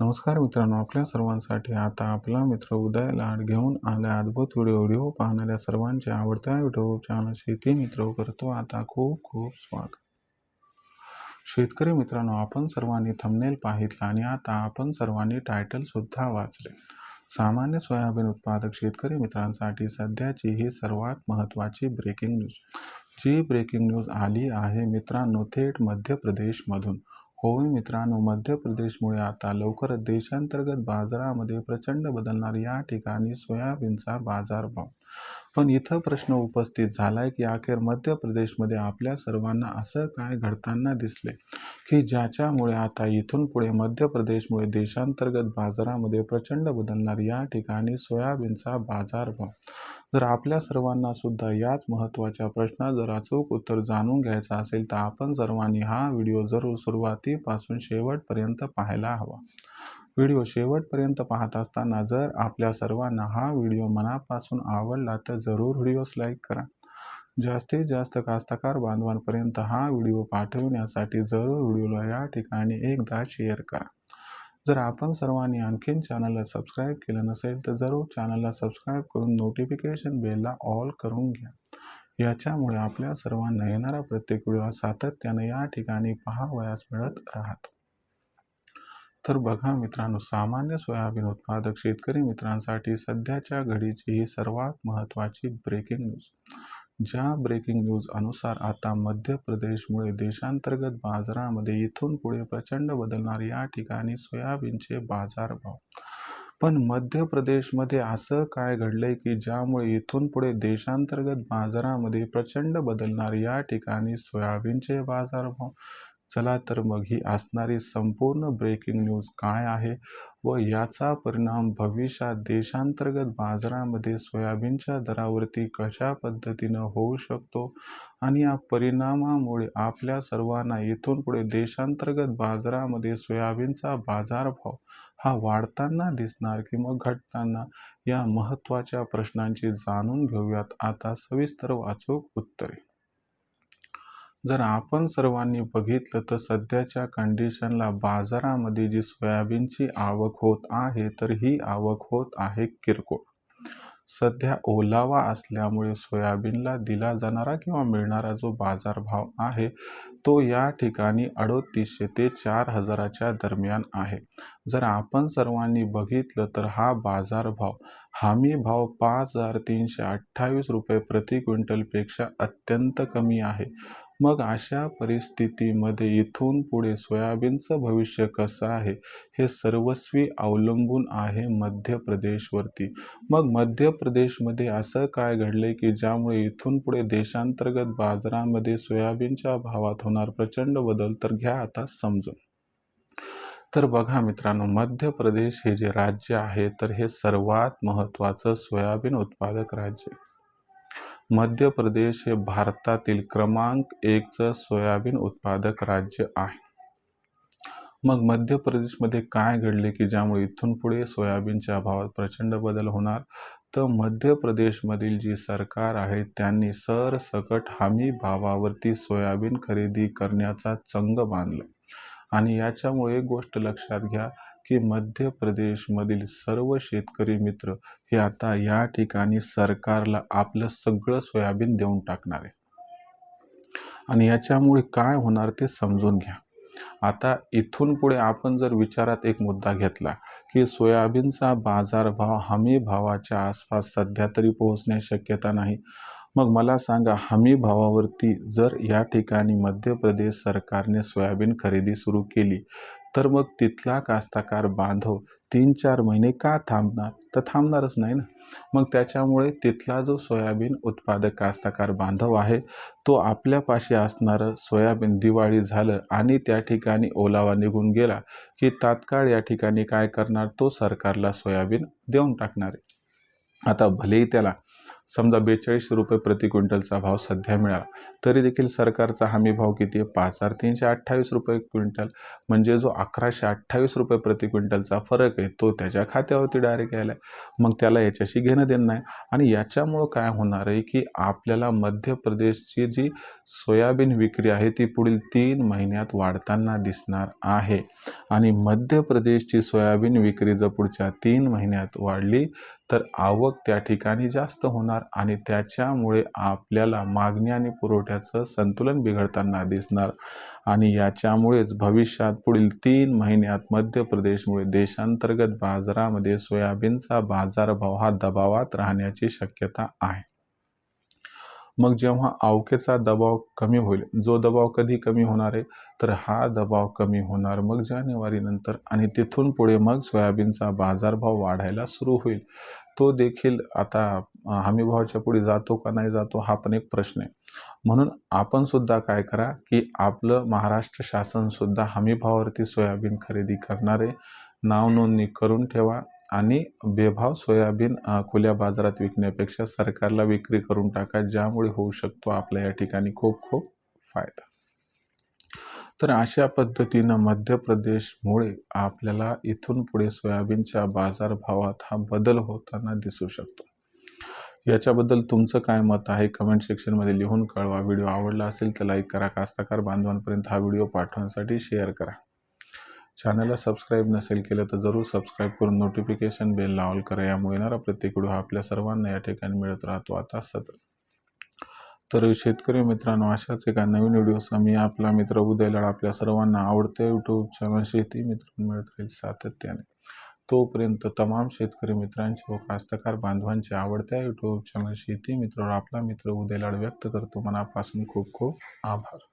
नमस्कार मित्रांनो आपल्या सर्वांसाठी आता आपला मित्र उदय लाड घेऊन आल्या अद्भुत व्हिडिओ व्हिडिओ पाहणाऱ्या सर्वांच्या आवडत्या युट्यूब चॅनल शेती मित्र करतो. आता खूप खूप स्वागत. शेतकरी मित्रांनो आपण सर्वांनी थंबनेल पाहितला आणि आता आपण सर्वांनी टायटल सुद्धा वाचले. सामान्य सोयाबीन उत्पादक शेतकरी मित्रांसाठी सध्याची ही सर्वात महत्त्वाची ब्रेकिंग न्यूज जी ब्रेकिंग न्यूज आली आहे मित्रांनो थेट मध्य प्रदेशमधून. होय मित्रांनो मध्य प्रदेशमुळे आता लवकरच देशांतर्गत बाजारामध्ये प्रचंड बदलणार या ठिकाणी सोयाबीनचा बाजारभाव पण इथं प्रश्न उपस्थित झालाय की अखेर मध्य प्रदेशमध्ये आपल्या सर्वांना असं काय घडताना दिसले? की ज्याच्यामुळे आता इथून पुढे मध्य प्रदेशमुळे देशांतर्गत बाजारामध्ये प्रचंड बदलणार या ठिकाणी सोयाबीनचा बाजारभाव जर आपल्या सर्वांना सुद्धा याच महत्त्वाच्या प्रश्नात जर अचूक उत्तर जाणून घ्यायचं असेल तर आपण सर्वांनी हा व्हिडिओ जरूर सुरुवातीपासून शेवटपर्यंत पाहायला हवा. व्हिडिओ शेवटपर्यंत पाहत असताना जर आपल्या सर्वांना हा व्हिडिओ मनापासून आवडला तर जरूर व्हिडिओस लाईक करा. जास्तीत जास्त कास्तकार बांधवांपर्यंत हा व्हिडिओ पाठवण्यासाठी जरूर व्हिडिओला या ठिकाणी एकदा शेअर करा. जर आपण सर्वांनी आणखीन चॅनलला सबस्क्राईब केलं नसेल तर जरूर चॅनलला सबस्क्राईब करून नोटिफिकेशन बेलला ऑल करून घ्या. याच्यामुळे आपल्या सर्वांना येणारा प्रत्येक व्हिडिओ सातत्याने या ठिकाणी पाहावयास मिळत राहतो. तर बघा मित्रांनो सामान्य सोयाबीन उत्पादक शेतकरी मित्रांसाठी सध्याच्या घडीची ही सर्वात महत्त्वाची ब्रेकिंग न्यूज ज्या ब्रेकिंग न्यूज अनुसार आता मध्य प्रदेशमुळे देशांतर्गत बाजारामध्ये इथून पुढे प्रचंड बदलणार या ठिकाणी सोयाबीनचे बाजारभाव पण मध्य प्रदेशमध्ये असं काय घडलंय की ज्यामुळे इथून पुढे देशांतर्गत बाजारामध्ये प्रचंड बदलणार या ठिकाणी सोयाबीनचे बाजारभाव चला तर मग ही असणारी संपूर्ण ब्रेकिंग न्यूज काय आहे व याचा परिणाम भविष्यात देशांतर्गत बाजारामध्ये सोयाबीनच्या दरावरती कशा पद्धतीनं होऊ शकतो आणि या परिणामामुळे आपल्या सर्वांना इथून पुढे देशांतर्गत बाजारामध्ये सोयाबीनचा बाजारभाव हा वाढताना दिसणार की मग घटताना या महत्त्वाच्या प्रश्नांची जाणून घेऊयात. आता सविस्तर वाचूक उत्तरे. जर आपण सर्वांनी बघितलं तर सध्याच्या कंडिशनला बाजारामध्ये जी सोयाबीनची आवक होत आहे तर ही आवक होत आहे किरकोळ. सध्या ओलावा असल्यामुळे सोयाबीनला दिला जाणारा किंवा मिळणारा जो बाजारभाव आहे तो या ठिकाणी अडोतीसशे ते चार हजाराच्या दरम्यान आहे. जर आपण सर्वांनी बघितलं तर हा बाजारभाव हमी भाव पाच हजार तीनशे अठ्ठावीस रुपये प्रति क्विंटलपेक्षा अत्यंत कमी आहे. मग अशा परिस्थितीमध्ये इथून पुढे सोयाबीनचं भविष्य कसं आहे? हे सर्वस्वी अवलंबून आहे मध्य प्रदेशवरती. मग मध्य प्रदेशमध्ये असं काय घडले की ज्यामुळे इथून पुढे देशांतर्गत बाजारामध्ये सोयाबीनच्या भावात होणार प्रचंड बदल? तर घ्या आता समजून. तर बघा मित्रांनो मध्य प्रदेश हे जे राज्य आहे तर हे सर्वात महत्त्वाचं सोयाबीन उत्पादक राज्य मध्य प्रदेश हे भारतातील क्रमांक एकचं सोयाबीन उत्पादक राज्य आहे. मग मध्य प्रदेशमध्ये काय घडले की ज्यामुळे इथून पुढे सोयाबीनच्या भावात प्रचंड बदल होणार? तर मध्य प्रदेशमधील जी सरकार आहे त्यांनी सरसकट हमी भावावरती सोयाबीन खरेदी करण्याचा चंग बांधला. आणि याच्यामुळे एक गोष्ट लक्षात घ्या की मध्य प्रदेशमधील सर्व शेतकरी मित्र हे आता या ठिकाणी सरकारला आपलं सगळं सोयाबीन देऊन टाकणार आहे आणि याच्यामुळे काय होणार ते समजून घ्या. आता इथून पुढे आपण जर विचारात एक मुद्दा घेतला की सोयाबीनचा बाजारभाव हमी भावाच्या आसपास सध्या तरी पोहोचण्याची शक्यता नाही. मग मला सांगा हमी भावावरती जर या ठिकाणी मध्य प्रदेश सरकारने सोयाबीन खरेदी सुरू केली तर मग तिथला कास्ताकार बांधव तीन चार महिने का थांबणार? तर थांबणारच नाही ना. मग त्याच्यामुळे तिथला जो सोयाबीन उत्पादक कास्ताकार बांधव आहे तो आपल्यापाशी असणारं सोयाबीन दिवाळी झालं आणि त्या ठिकाणी ओलावा निघून गेला की तात्काळ या ठिकाणी काय करणार? तो सरकारला सोयाबीन देऊन टाकणार आहे. आता भलेही त्याला समजा बेचाळीस रुपये प्रति क्विंटलचा भाव सध्या मिळाला. तरी देखील सरकारचा हमी भाव किती आहे? पाच हजार तीनशे अठ्ठावीस रुपये क्विंटल. म्हणजे जो अकराशे अठ्ठावीस रुपये प्रति क्विंटलचा फरक आहे तो त्याच्या खात्यावरती डायरेक्ट यायला आहे. मग त्याला याच्याशी घेणं देणं नाही. आणि याच्यामुळं काय होणार आहे की आपल्याला मध्य प्रदेशची जी सोयाबीन विक्री आहे ती पुढील तीन महिन्यात वाढताना दिसणार आहे. आणि मध्य प्रदेशची सोयाबीन विक्री जर पुढच्या तीन महिन्यात वाढली तर आवक त्या ठिकाणी जास्त होणार आणि त्याच्यामुळे आपल्याला मागणी आणि पुरवठ्याचं संतुलन बिघडताना दिसणार. आणि याच्यामुळेच भविष्यात पुढील तीन महिन्यात मध्य प्रदेशमुळे देशांतर्गत बाजारामध्ये सोयाबीनचा बाजारभाव हा दबावात राहण्याची शक्यता आहे. मग जेव्हा अवकेचा दबाव कमी होईल जो दबाव कधी कमी होणार आहे? तर हा दबाव कमी होणार मग जानेवारीनंतर आणि तिथून पुढे मग सोयाबीनचा बाजारभाव वाढायला सुरू होईल. तो देखील आता हमीभावाच्या पुढे जातो का नाही जातो हा पण एक प्रश्न आहे. म्हणून आपण सुद्धा काय करा की आपलं महाराष्ट्र शासन सुद्धा हमीभावावरती सोयाबीन खरेदी करणारे नाव नोंदणी करून ठेवा आणि बेभाव सोयाबीन खुल्या बाजारात विकण्यापेक्षा सरकारला विक्री करून टाका ज्यामुळे होऊ शकतो आपल्या या ठिकाणी खूप खूप फायदा. तर अशा पद्धतीनं मध्य प्रदेशमुळे आपल्याला इथून पुढे सोयाबीनच्या बाजारभावात हा बदल होताना दिसू शकतो. याच्याबद्दल तुमचं काय मत आहे? कमेंट सेक्शनमध्ये लिहून कळवा. व्हिडिओ आवडला असेल तर लाईक करा. कास्तकार बांधवांपर्यंत हा व्हिडिओ पाठवण्यासाठी शेअर करा. चॅनलला सबस्क्राईब नसेल केलं तर जरूर सबस्क्राईब करून नोटिफिकेशन बेल लावल करा. यामुळे येणारा प्रत्येक व्हिडिओ आपल्या सर्वांना या ठिकाणी मिळत राहतो. आता सतत तर शेतकरी मित्रांनो अशाच एका नवीन व्हिडिओसह मी आपला मित्र उदयलाड आपल्या सर्वांना आवडते यूट्यूब चॅनल शेती मित्र मिळत राहील सातत्याने. तोपर्यंत तमाम शेतकरी मित्रांचे व कास्तकार बांधवांचे आवडत्या यूट्यूब चॅनल शेती मित्रावर आपला मित्र उदयलाड व्यक्त करतो. मनापासून खूप खूप आभार.